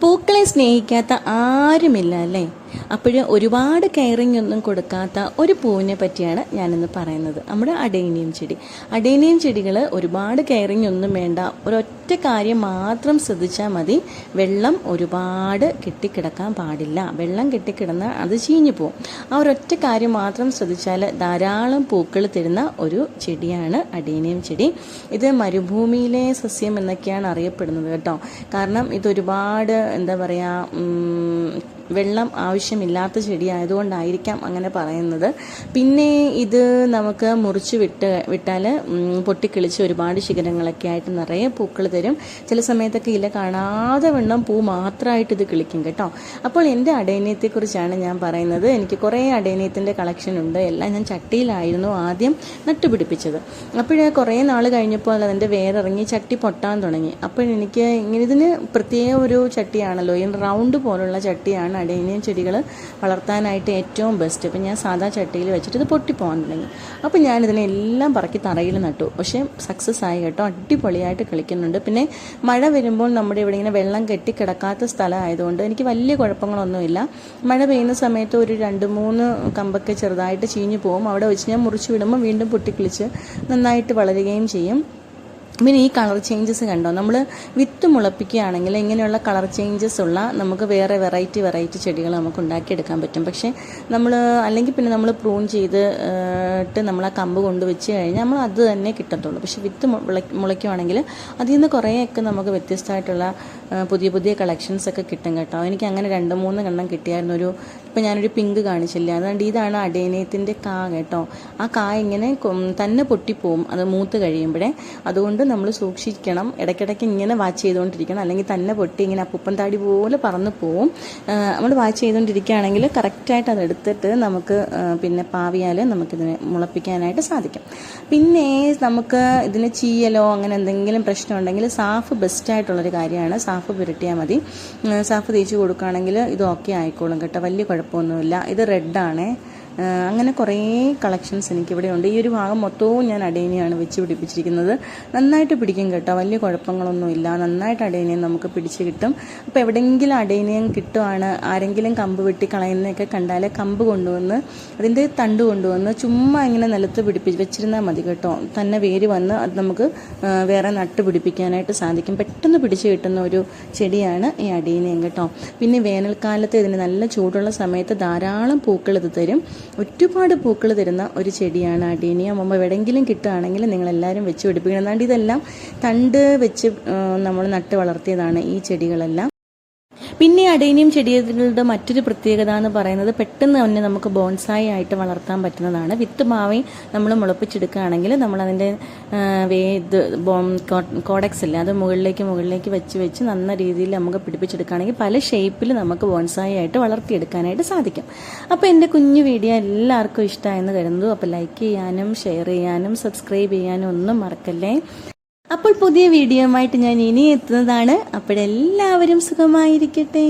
പൂക്കളെ സ്നേഹിക്കാത്ത ആരുമില്ല അല്ലേ? അപ്പോഴും ഒരുപാട് കെയറിങ് ഒന്നും കൊടുക്കാത്ത ഒരു പൂവിനെ പറ്റിയാണ് ഞാനിന്ന് പറയുന്നത്. നമ്മുടെ അഡേനിയം ചെടി. അഡേനിയം ചെടികൾ ഒരുപാട് കെയറിങ് ഒന്നും വേണ്ട. ഒരൊറ്റ കാര്യം മാത്രം ശ്രദ്ധിച്ചാൽ മതി. വെള്ളം ഒരുപാട് കെട്ടിക്കിടക്കാൻ പാടില്ല. വെള്ളം കെട്ടിക്കിടന്നാൽ അത് ചീഞ്ഞു പോകും ആ ഒരൊറ്റ കാര്യം മാത്രം ശ്രദ്ധിച്ചാൽ ധാരാളം പൂക്കൾ തരുന്ന ഒരു ചെടിയാണ് അഡീനിയം ചെടി. ഇത് മരുഭൂമിയിലെ സസ്യം എന്നൊക്കെയാണ് അറിയപ്പെടുന്നത് കേട്ടോ. കാരണം ഇതൊരുപാട് എന്താ പറയുക വെള്ളം ആവശ്യമില്ലാത്ത ചെടി ആയതുകൊണ്ടായിരിക്കാം അങ്ങനെ പറയുന്നത്. പിന്നെ ഇത് നമുക്ക് മുറിച്ച് വിട്ട് വിട്ടാൽ പൊട്ടിക്കിളിച്ച് ഒരുപാട് ശിഖരങ്ങളൊക്കെ ആയിട്ട് നിറയെ പൂക്കൾ തരും. ചില സമയത്തൊക്കെ ഇല കാണാതെ വെണ്ണം പൂ മാത്രമായിട്ട് ഇത് കിളിക്കും കേട്ടോ. അപ്പോൾ എന്റെ അടയനയത്തെക്കുറിച്ചാണ് ഞാൻ പറയുന്നത്. എനിക്ക് കുറേ അടയനയത്തിന്റെ കളക്ഷൻ ഉണ്ട്. എല്ലാം ഞാൻ ചട്ടിയിലായിരുന്നു ആദ്യം നട്ടുപിടിപ്പിച്ചത്. അപ്പോഴേ കുറേ നാൾ കഴിഞ്ഞപ്പോൾ അതിന്റെ വേറിറങ്ങി ചട്ടി പൊട്ടാൻ തുടങ്ങി. അപ്പോഴെനിക്ക് ഇങ്ങനെ ഇതിന് പ്രത്യേക ഒരു ചട്ടിയാണല്ലോ ഈ റൗണ്ട് പോലുള്ള ചട്ടിയാണ് അടേനിയം ചെടികൾ വളർത്താനായിട്ട് ഏറ്റവും ബെസ്റ്റ് അപ്പം ഞാൻ സാധാ ചട്ടിയിൽ വെച്ചിട്ട് ഇത് പൊട്ടിപ്പോകാൻ തുടങ്ങി. അപ്പോൾ ഞാനിതിനെ എല്ലാം പറക്കി തറയിൽ നട്ടു. പക്ഷേ സക്സസ് ആയി കേട്ടോ. അടിപൊളിയായിട്ട് കളിക്കുന്നുണ്ട്. പിന്നെ മഴ വരുമ്പോൾ നമ്മുടെ ഇവിടെ ഇങ്ങനെ വെള്ളം കെട്ടി കിടക്കാത്ത സ്ഥലമായതുകൊണ്ട് എനിക്ക് വലിയ കുഴപ്പങ്ങളൊന്നുമില്ല. മഴ പെയ്യുന്ന സമയത്ത് ഒരു രണ്ട് മൂന്ന് കമ്പൊക്കെ ചെറുതായിട്ട് ചീഞ്ഞു പോകും അവിടെ വെച്ച് ഞാൻ മുറിച്ച് വിടുമ്പോൾ വീണ്ടും പൊട്ടിക്കിളിച്ച് നന്നായിട്ട് വളരുകയും ചെയ്യും. പിന്നെ ഈ കളർ ചേഞ്ചസ് കണ്ടോ? നമ്മൾ വിത്ത് മുളപ്പിക്കുകയാണെങ്കിൽ ഇങ്ങനെയുള്ള കളർ ചേഞ്ചസ് ഉള്ള നമുക്ക് വേറെ വെറൈറ്റി വെറൈറ്റി ചെടികൾ നമുക്ക് ഉണ്ടാക്കിയെടുക്കാൻ പറ്റും. പക്ഷേ നമ്മൾ അല്ലെങ്കിൽ പിന്നെ നമ്മൾ പ്രൂൺ ചെയ്തിട്ട് നമ്മൾ ആ കമ്പ് കൊണ്ട് വെച്ച് കഴിഞ്ഞാൽ നമ്മൾ അത് തന്നെ കിട്ടത്തുള്ളൂ. പക്ഷേ വിത്ത് മുള മുളയ്ക്കുവാണെങ്കിൽ അതിൽ നിന്ന് കുറേയൊക്കെ നമുക്ക് വ്യത്യസ്തമായിട്ടുള്ള പുതിയ പുതിയ കളക്ഷൻസ് ഒക്കെ കിട്ടും കേട്ടോ. എനിക്ക് അങ്ങനെ രണ്ട് മൂന്ന് കണ്ണം കിട്ടിയായിരുന്നു. ഒരു ഇപ്പം ഞാനൊരു പിങ്ക് കാണിച്ചില്ല? അതുകൊണ്ട് ഇതാണ് അടേനയത്തിന്റെ കാ കേട്ടോ. ആ കാ ഇങ്ങനെ തന്നെ പൊട്ടിപ്പോവും. അത് മൂത്ത് കഴിയുമ്പോഴേ. അതുകൊണ്ട് നമ്മൾ സൂക്ഷിക്കണം. ഇടയ്ക്കിടയ്ക്ക് ഇങ്ങനെ വാച്ച് ചെയ്തുകൊണ്ടിരിക്കണം അല്ലെങ്കിൽ തന്നെ പൊട്ടി ഇങ്ങനെ അപ്പുപ്പൻ താടി പോലെ പറന്നു പോവും. നമ്മൾ വാച്ച് ചെയ്തുകൊണ്ടിരിക്കുകയാണെങ്കിൽ കറക്റ്റായിട്ട് അത് എടുത്തിട്ട് നമുക്ക് പിന്നെ പാവിയാൽ നമുക്കിതിനെ മുളപ്പിക്കാനായിട്ട് സാധിക്കും. പിന്നെ നമുക്ക് ഇതിന് ചീയലോ അങ്ങനെ എന്തെങ്കിലും പ്രശ്നം ഉണ്ടെങ്കിൽ സാഫ് ബെസ്റ്റായിട്ടുള്ളൊരു കാര്യമാണ്. സാഫ് പുരട്ടിയാൽ മതി. സാഫ് തേച്ച് കൊടുക്കുകയാണെങ്കിൽ ഇത് ഓക്കെ ആയിക്കോളും കേട്ടോ. വലിയ കുഴപ്പമൊന്നുമില്ല. ഇത് റെഡ് റെഡാണേ അങ്ങനെ കുറേ കളക്ഷൻസ് എനിക്കിവിടെ ഉണ്ട്. ഈ ഒരു ഭാഗം മൊത്തവും ഞാൻ അടേനിയാണ് വെച്ച് പിടിപ്പിച്ചിരിക്കുന്നത്. നന്നായിട്ട് പിടിക്കും കേട്ടോ. വലിയ കുഴപ്പങ്ങളൊന്നുമില്ല നന്നായിട്ട് അടേനിയം നമുക്ക് പിടിച്ച് കിട്ടും. അപ്പോൾ എവിടെയെങ്കിലും അടേനിയം കിട്ടുവാണ്. ആരെങ്കിലും കമ്പ് വെട്ടി കളയുന്നതൊക്കെ കണ്ടാൽ കമ്പ് കൊണ്ടുവന്ന് അതിന്റെ തണ്ട് കൊണ്ടുവന്ന് ചുമ്മാ ഇങ്ങനെ നിലത്ത് പിടിപ്പിച്ച് വെച്ചിരുന്നാൽ മതി കേട്ടോ. തന്നെ വേര് വന്ന് അത് നമുക്ക് വേറെ നട്ട് പിടിപ്പിക്കാനായിട്ട് സാധിക്കും. പെട്ടെന്ന് പിടിച്ച് കിട്ടുന്ന ഒരു ചെടിയാണ് ഈ അടേനിയം കേട്ടോ. പിന്നെ വേനൽക്കാലത്ത് ഇതിന് നല്ല ചൂടുള്ള സമയത്ത് ധാരാളം പൂക്കൾ ഇത് തരും. ഒരുപാട് പൂക്കൾ തരുന്ന ഒരു ചെടിയാണ് അടീനിയം അമ്മ എവിടെയെങ്കിലും കിട്ടുകയാണെങ്കിൽ നിങ്ങളെല്ലാവരും വെച്ച് പിടിപ്പിക്കണം. എന്നാണ്ട് ഇതെല്ലാം തണ്ട് വെച്ച് നമ്മൾ നട്ട് വളർത്തിയതാണ് ഈ ചെടികളെല്ലാം. പിന്നെ അടേനിയം ചെടികളുടെ മറ്റൊരു പ്രത്യേകത എന്ന് പറയുന്നത് പെട്ടെന്ന് തന്നെ നമുക്ക് ബോൺസായി ആയിട്ട് വളർത്താൻ പറ്റുന്നതാണ്. വിത്ത് മാവി നമ്മൾ മുളപ്പിച്ചെടുക്കുകയാണെങ്കിൽ നമ്മൾ അതിന്റെ ഇത് കോഡക്സ് ഇല്ല അത് മുകളിലേക്ക് മുകളിലേക്ക് വെച്ച് വെച്ച് നന്ന രീതിയിൽ നമുക്ക് പിടിപ്പിച്ചെടുക്കുകയാണെങ്കിൽ പല ഷേപ്പിൽ നമുക്ക് ബോൺസായി ആയിട്ട് വളർത്തിയെടുക്കാനായിട്ട് സാധിക്കും. അപ്പോൾ എന്റെ കുഞ്ഞു വീഡിയോ എല്ലാവർക്കും ഇഷ്ടമായെന്ന് കരുതുന്നു. അപ്പോൾ ലൈക്ക് ചെയ്യാനും ഷെയർ ചെയ്യാനും സബ്സ്ക്രൈബ് ചെയ്യാനും ഒന്നും മറക്കല്ലേ? അപ്പോൾ പുതിയ വീഡിയോയുമായിട്ട് ഞാൻ ഇനി എത്തുന്നതാണ് അപ്പോഴെല്ലാവരും സുഖമായിരിക്കട്ടെ.